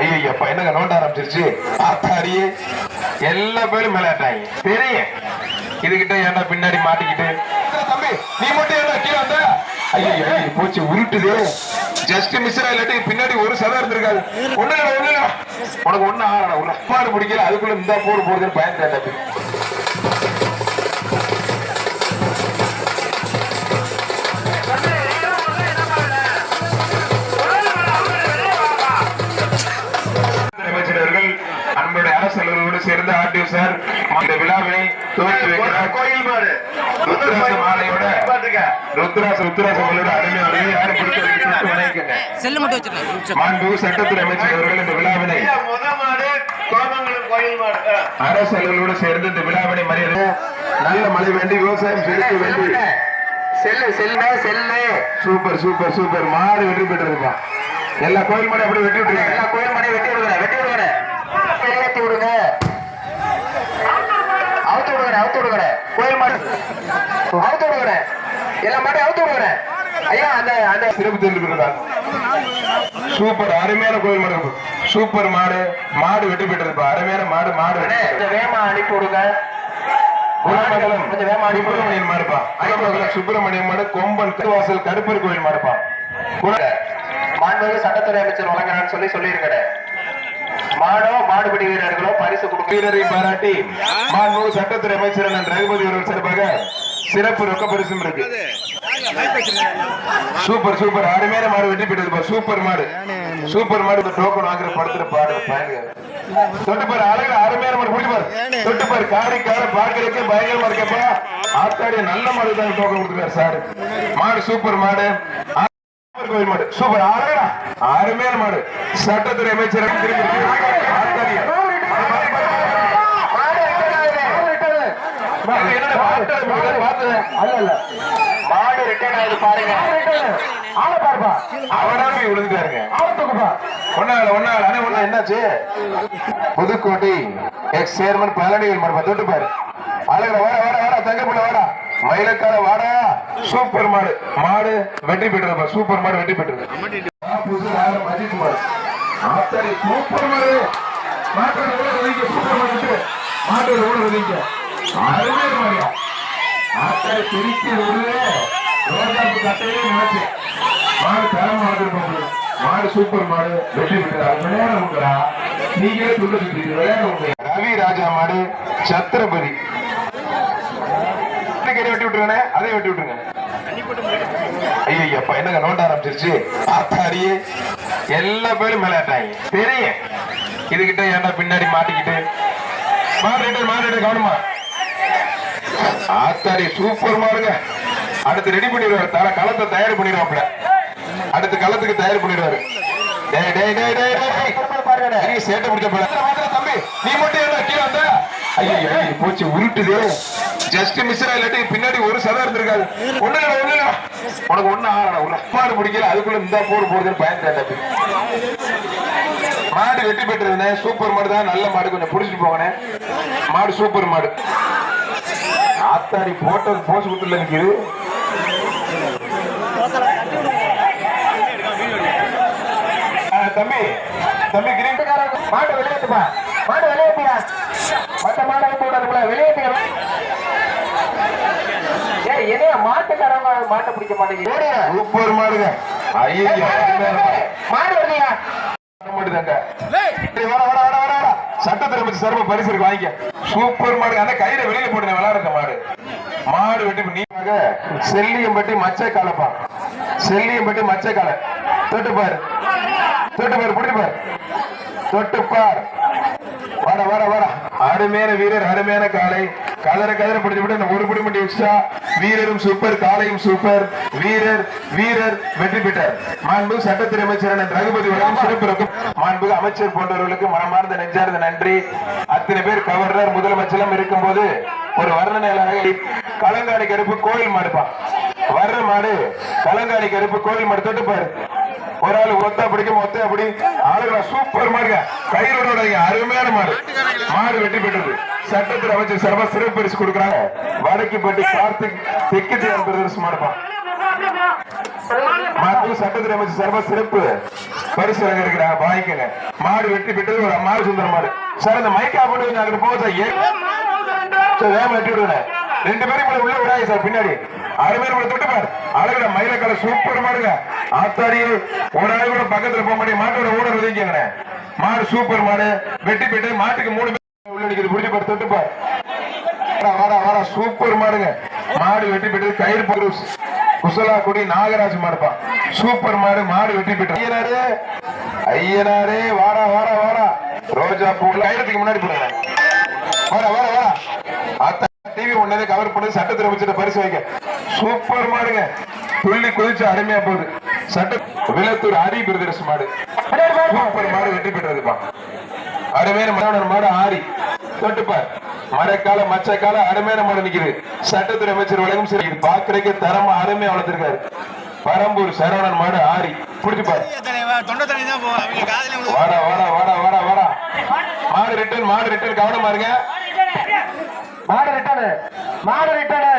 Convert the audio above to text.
ஐயப்பா என்னங்க நோண்ட ஆரம்பிச்சிருச்சு? ஆத்தாடியே எல்லா பேரும் விளையாட்டாங்க தெரியும் இதுகிட்ட ஏன்டா பின்னாடி மாட்டிக்கிட்டு? தம்பி நீ மட்டும் ஏன்டா கீழே வந்த? ஐயோ போச்சு உருட்டுது. ஜஸ்ட் மிஸ்ரா இல்லாட்டி பின்னாடி ஒரு சதம் இருந்திருக்காது. ஒண்ணு ஒண்ணு உனக்கு ஒண்ணு ஆகல ஒரு அப்பாடு பிடிக்கல அதுக்குள்ள இந்த போடு போடுதுன்னு பயந்துட்டேன் இந்த விழாவினை துவக்கி வைக்கிறார். கோயில் மாடு ருத்ராச மாலையோட யாரும் செல்லு மட்டும் வச்சிருக்கேன் மாண்பு சட்டத்துறை அமைச்சர் அவர்கள் இந்த விழாவினை மாடு மாடு. ஆ. அரசர்களோடு சேர்ந்து இந்த விழாவினை மரியாதை நல்ல மழை வேண்டி விவசாயம் செழிக்க வேண்டி. செல்லு. செல்ல செல்லு சூப்பர் சூப்பர் சூப்பர். மாடு வெற்றி பெற்றிருப்பா எல்லா கோயில் மாடு அப்படி வெட்டி விட்டுருங்க. எல்லா கோயில் மாடையும் வெட்டி விடுங்க வெட்டி விடுங்க. விடுங்க. அவுத்து விடுங்க அவுத்து கோயில் மாடு அவுத்து எல்லா மாடையும் அவுத்து விடுங்க ஐயா அந்த அந்த சிறப்பு தெரிவிக்கிறார் சூப்பர் அருமையான கோயில் மாடு சூப்பர் மாடு. மாடு வெற்றி பெற்றிருப்பா அருமையான மாடு மாடு வேகமா அனுப்பி விடுங்க. சுப்பிரமணியன் மாடுப்பா சுப்பிரமணியன் மாடு கொம்பன் கருவாசல் கருப்பர் கோயில் மாடுப்பா மாண்புமிகு சட்டத்துறை அமைச்சர் வழங்குறான்னு சொல்லி சொல்லியிருக்கிறேன். மாடோ மாடுபிடி வீரர்களோ பரிசு கொடுக்கும் வீரரை பாராட்டி மாண்புமிகு சட்டத்துறை அமைச்சர் அண்ணன் ரகுபதி அவர்கள் சார்பாக சிறப்பு ரொக்க பரிசும் இருக்கு. Super super. அருமையான மாடு வெற்றி பெற்றதுப்பா சூப்பர் மாடு. சூப்பர் மாடு இந்த டோக்கன் வாங்குற படத்துல பாடுற பயனுங்க தொட்டுப்பாரு அழகு அருமையான மாடு. குடிப்பாரு தொட்டுப்பாரு தொட்டு பாரு கார பார்க்கறதுக்கே பயங்கரமா இருக்கப்பா ஆத்தாடி நல்ல மாடு தான் டோக்கன் கொடுத்துருக்காரு சார். மாடு சூப்பர் மாடு. கோயில் மாடு. சூப்பர். அழகா அருமையான மாடு. சட்டத்துறை அமைச்சர் மாடு ரிட்டர்ன் ஆகுது பாருங்க. புதுக்கோட்டை எக்ஸ் சேர்மன் பழனிகள் மரபா தொட்டு பாரு. அழகுல வாடா வாடா வாடா. தங்கப்புல வாடா. மயிலக்கார வாடா. சூப்பர் மாடு. மாடு வெற்றி பெற்றது சூப்பர் மாடு வெற்றி பெற்றது அஜித் மாடு. ஆத்தாடி சூப்பர் மாடு. மாட்டோட ஊட ஒதுங்க சூப்பர் மாடு மாட்டோட ஊட ஒதுங்க அருமையான மாடியா ஆத்தாடி பிரித்து விடுவே ரோஜாப்பு கட்டையே நினைச்சேன் மாடு தரம் மாடு மாடு சூப்பர் மாடு. வெற்றி பெற்றார் விளையாட உங்களா நீங்களே சுத்தி விளையாட ரவி ராஜா மாடு. சத்திரபதி வெட்டி விட்டுருங்க அதே வெட்டி விட்டுருங்க ஐயப்பா என்னங்க நோண்ட ஆரம்பிச்சிருச்சு? ஆத்தாடியே எல்லா பேரும் விளையாட்டாங்க தெரியும் இதுகிட்ட ஏன்டா பின்னாடி மாட்டிக்கிட்டு? மாறிட்டு மாறிட்டு கவனமா. ஆத்தாடி சூப்பர் மாடுங்க. அடுத்து ரெடி பண்ணிடுவாரு. தர களத்தை தயார் பண்ணிடுவாப்ல அடுத்து களத்துக்கு தயார் பண்ணிடுவாரு. டேய் டேய் டேய் டேய் டேய் பாருங்க சேட்டை பிடிச்ச போல தம்பி. நீ மட்டும் என்ன கீழே வந்த? ஐயோ ஐயோ, போச்சு உருட்டுது. ஜஸ்ட் மிஸ் இல்லாட்டி பின்னாடி ஒரு சதம் இருந்திருக்காது. ஒண்ணு இல்ல ஒண்ணு இல்ல. உனக்கு ஒண்ணு ஆகல ஒரு அப்பாடு பிடிக்கல. அதுக்குள்ள இந்த போர் போடுதுன்னு பயந்துட்டேன் மாடு வெட்டி பெற்றிருந்தேன். சூப்பர் மாடு தான் நல்ல மாடு. கொஞ்சம் புடிச்சிட்டு போங்கண்ணே. மாடு சூப்பர் மாடு. ஆத்தாடி போட்டது போஸ் கொடுத்துல நிக்குது தம்பி தம்பி கிரீன் மாடு விளையாட்டுப்பா. மாடு வெளியேற்றியா மற்ற மாடு போடுறதுக்குள்ள வெளியேற்றுங்க ஏய் மாட்டை பிடிக்க மாட்டேங்குது. சூப்பர் மாடுங்க. ஐயோ மாடு வரலையா மாட்டுதாங்க. சரி, வாடா, வாடா, வாடா, வாடா, வாடா. சட்டத்துறை அமைச்சர் சார்பா பரிசு இருக்கு வாங்கிக்க. சூப்பர் மாடு அந்த கையில வெளியில போட்டு விளையாடுற மாடு. மாடு வெட்டி நீங்க செல்லியம்பட்டி மச்சை காலப்பா செல்லியம்பட்டி மச்சை காலை தொட்டு பாரு. தொட்டு பாரு பிடிச்சு பாரு. தொட்டு பார். வாடா வாடா வாடா. அருமையான வீரர் அருமையான காலை. கதற கதற பிடிச்சு விட்டு இந்த ஒரு பிடி மட்டும் எக்ஸ்ட்ரா வீரரும் சூப்பர் காலையும் சூப்பர் வீரர் வீரர் வெற்றி பெற்றார். மாண்பு சட்டத்துறை அமைச்சர் அண்ணன் ரகுபதி வழங்கும் சிறப்பு ரொக்கம் மாண்பு அமைச்சர் போன்றவர்களுக்கு மனமார்ந்த நெஞ்சார்ந்த நன்றி. அத்தனை பேர் கவர்னர் முதலமைச்சரும் இருக்கும்போது ஒரு வர்ணனையாக கலங்காடி கருப்பு கோயில் மாடுப்பான் வர்ற மாடு கலங்காடி கருப்பு கோயில் மாடு தொட்டு பாரு ஒரு ஆள் ஒத்தா பிடிக்கும் ஒத்த அப்படி ஆளுகளை சூப்பர் மாடுங்க. கயிறோட அருமையான மாடு. மாடு வெட்டி பெற்றது சட்டத்தில் அமைச்சர் சர்வ சிறப்பு பரிசு கொடுக்குறாங்க. வடக்கு பட்டி கார்த்திக் தெற்கு பிரதர்ஸ் மாடுப்பான் சட்டத்தில் சட்டத்துறை அமைச்சர் சர்வ சிறப்பு பரிசு வழங்க இருக்கிறாங்க. வாங்கிக்கங்க. மாடு வெட்டி பெற்றது ஒரு மாடு சுந்தர மாடு. சார் இந்த மைக்கா போட்டு கொஞ்சம் அங்கிட்டு போக சார். ஏன் வேகம் வெட்டி விடுவேன் ரெண்டு பேரும் கூட உள்ள விடாங்க சார் பின்னாடி. அருமையான கூட தொட்டு பாரு. அழகுல மயிலக்கால சூப்பர் மாடுங்க. ஆத்தாடி ஒரு ஆள் கூட பக்கத்துல போக மாட்டேன். மாட்டோட ஊழல் உதவிக்கங்கண்ணே மாடு சூப்பர் மாடு. வெட்டி பெற்று மாட்டுக்கு மூணு பேர் உள்ள நிக்கிறது புரிஞ்சு பாரு தொட்டு பாரு. வாடா, வாடா சூப்பர் மாடுங்க. மாடு வெட்டி பெற்றது கயிறு பரு குசலா கொடி நாகராஜ் மாடுப்பா. சூப்பர் மாடு மாடு வெட்டி பெற்று ஐயனாரு ஐயனாரு வாடா வாடா வாடா. ரோஜா பூ கயிறதுக்கு முன்னாடி போடுங்க. வாடா வாடா வாடா. அத்தா ஒன்னதே கவர் பண்ணி சட்டத்தில் வச்சுட்டு பரிசு வைக்க சூப்பர் மாடுங்க. துள்ளி குதிச்சு அருமையா போகுது. சட்ட விலத்தூர் ஆரி பிரதர்ஸ் மாடு. சூப்பர் மாடு வெற்றி பெற்றதுப்பா. அருமையான மாடு ஆரி. தொட்டுப்பார். மரக்கால மச்சக்கால அருமையான மாடு நிக்குது. சட்டத்துறை அமைச்சர் வழங்கும் சரி பாக்குறதுக்கு தரமா அருமையா வளர்த்திருக்காரு. பரம்பூர் சரவணன் மாடு ஆரி. பிடிச்சுப்பார். வாடா வாடா வாடா வாடா வாடா. மாடு ரிட்டர்ன் மாடு ரிட்டர்ன் கவனமா இருங்க. மாடு ரிட்டனு மாடு ரிட்டனு